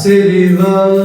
Sevivan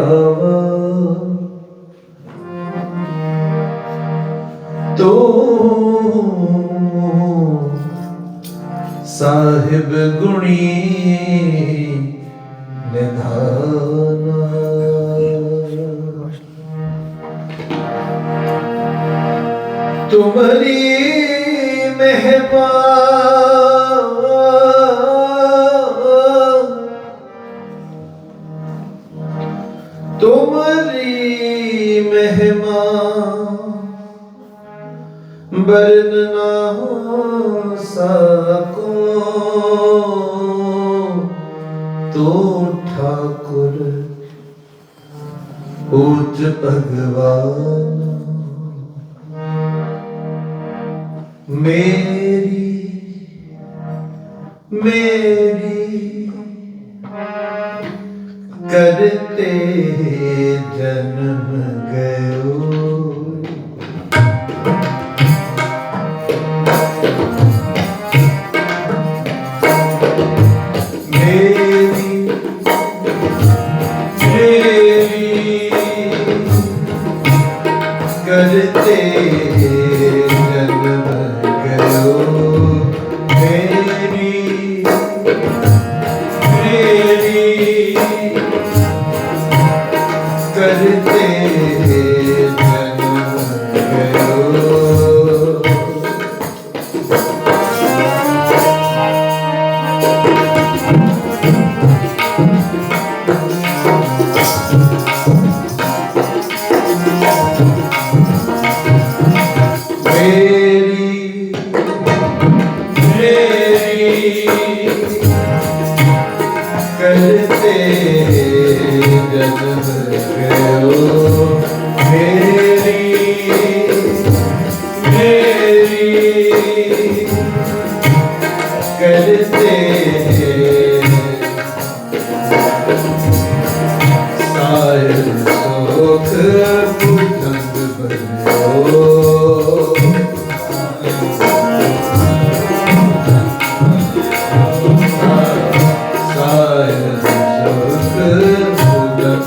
ਗਾਵਾ ਤੂੰ ਸਾਹਿਬ ਗੁਣੀ ਨਿਧਾਨ। ਤੁਮਰੀ ਮਹਿਮਾ ਬਰਨ ਨਾ ਸਕੋ। ਤੂੰ ਠਾਕੁਰ ਉੱਚ ਭਗਵਾਨ। ਮੇਰੀ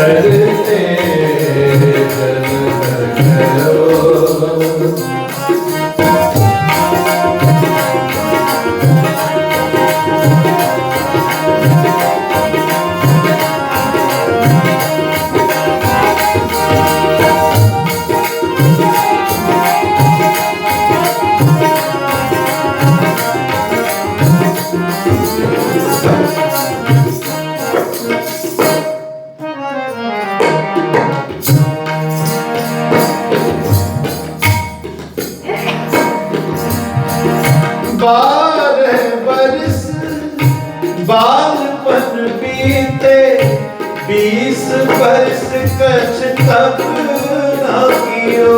Yeah. ਇਸ ਪਰਸ ਕਛ ਤਪ ਨਾ ਕੀਓ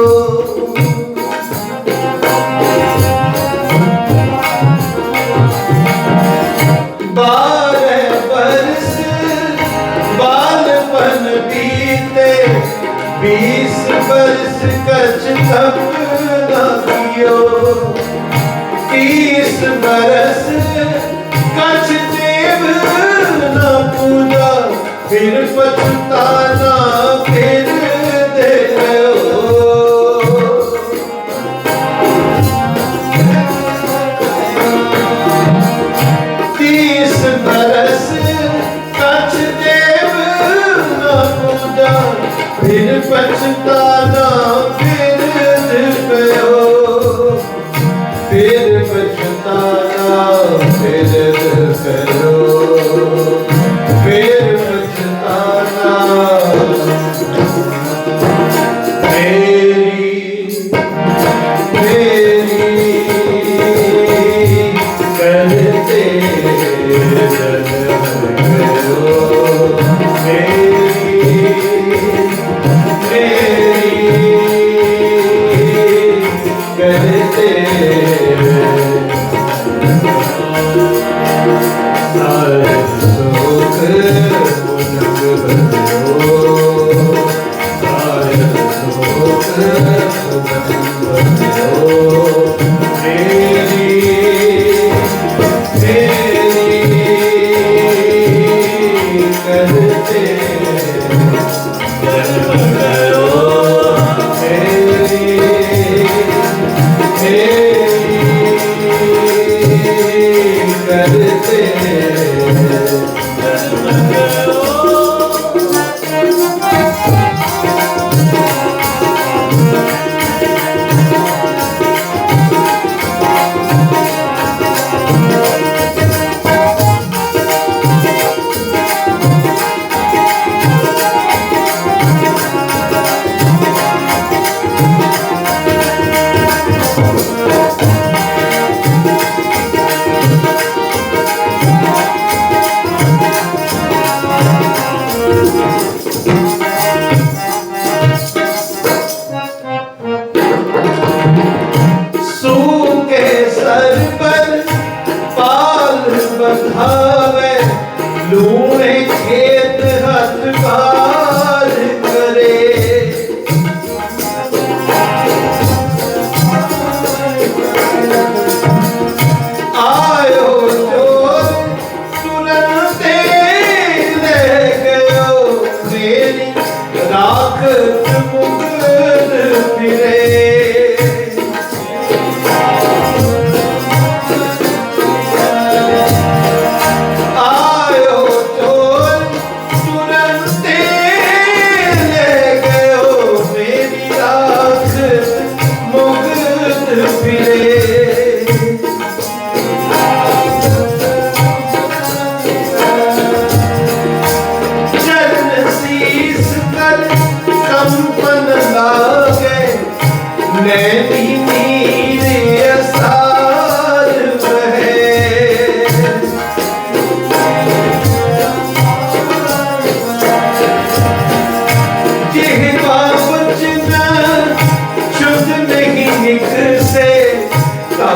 ਬਾਰੇ ਪਰਸ ਬਾਲਪਨ ਬੀਤੇ ਬੀਸ ਪਰਸ ਕਛ ਤਪ ਨਾ ਕੀਓ ਤੀਸ ਬਰਸ ಶಿವಚುಂತಾಯ